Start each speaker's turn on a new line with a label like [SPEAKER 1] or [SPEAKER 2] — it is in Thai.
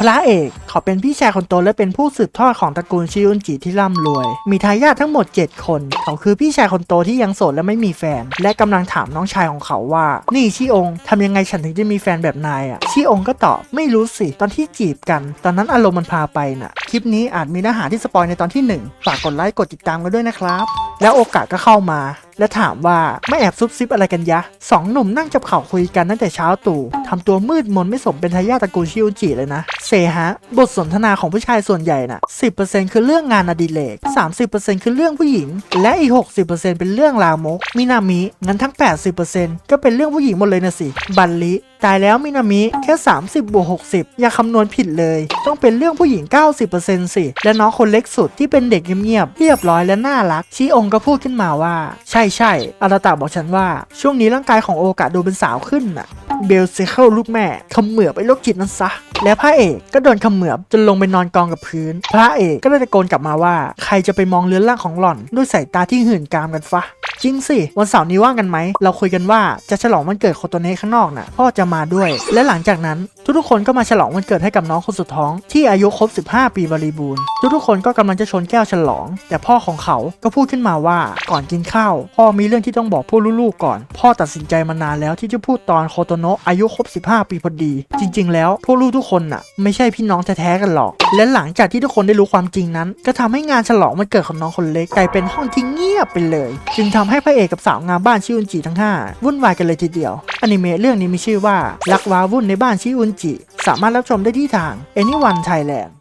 [SPEAKER 1] พระเอกเขาเป็นพี่ชายคนโตและเป็นผู้สืบทอดของตระกูลชิอุนจิที่ร่ำรวย มีทายาททั้งหมด 7 คน เขาคือพี่ชายคนโตที่ยังโสดและไม่มีแฟน และกำลังถามน้องชายของเขาว่า นี่ชิองทำยังไงฉันถึงจะมีแฟนแบบนายอะชิองก็ตอบไม่รู้สิตอนที่จีบกัน ตอนนั้นอารมณ์มันพาไปน่ะ คลิปนี้อาจมีเนื้อหาที่สปอยในตอนที่หนึ่งฝากกดไลค์กดติดตามกันด้วยนะครับ แล้วโอกาสก็เข้ามา และถามว่าไม่แอบซุบซิบอะไรกันยะสองหนุ่มนั่งจับเข่าคุยกันตั้งแต่เช้าตู่ทำตัวมืดมนไม่สมเป็นทายาทตระกูลชิอุจิเลยนะ เซฮะ บทสนทนาของผู้ชายส่วนใหญ่น่ะ 10%คือเรื่องงานอดิเรก 30%คือเรื่องผู้หญิง และอีก 60%เป็นเรื่องลามก มินามิ งั้นทั้ง 80%ก็เป็นเรื่องผู้หญิงหมดเลยนะสิ บัลลิตายแล้วมินามิแค่ 30บวก60 อย่าคำนวณผิดเลย ต้องเป็นเรื่องผู้หญิง 90%สิ และน้องคนเล็กสุดที่เป็นเด็กเงียบๆเรียบร้อยและน่ารักชีองก็พูดขึ้นมาว่า ใช่ใช่อาราตาบอกฉันว่า ช่วงนี้ร่างกายของโอกะดูเป็นสาวขึ้นน่ะ เบลเซเคิลลูกแม่เขมือบไปโรคจิตนั้นซะ และพระเอกก็โดนเขมือบจนลงไปนอนกองกับพื้น พระเอกก็เลยตะโกนกลับมาว่า ใครจะไปมองเลือนร่างของหล่อนด้วยสายตาที่หื่นกามกันฟะ จริงสิ วันเสาร์นี้ว่างกันไหม เราคุยกันว่าจะฉลองวันเกิดโคโตเนะข้างนอกน่ะ พ่อจะมาด้วย และหลังจากนั้น ทุกๆคนก็มาฉลองวันเกิดให้กับน้องคนสุดท้องที่อายุครบ 15 ปีบริบูรณ์ ทุกๆคนก็กำลังจะชนแก้วฉลอง แต่พ่อของเขาก็พูดขึ้นมาว่าก่อนกินข้าว พ่อมีเรื่องที่ต้องบอกพวกลูกๆก่อน พ่อตัดสินใจมานานแล้วที่จะพูดตอนโคโตโนะอายุครบ 15 ปีพอดี จริง ๆ แล้วพวกลูกทุกคนน่ะไม่ใช่พี่น้องแท้ๆกันหรอก และหลังจากที่ทุกคนได้รู้ความจริงนั้น ก็ทำให้งานฉลองวันเกิดของน้องคนเล็กกลายเป็นห้องที่เงียบไปเลย จึงทำให้พระเอกกับสาวงามบ้านชิอุนจิทั้งห้าวุ่นวายกันเลยทีเดียวอนิเมะเรื่องนี้มีชื่อว่ารักว้าวุ่นในบ้านชิอุนจิสามารถรับชมได้ที่ทาง Anyone Thailand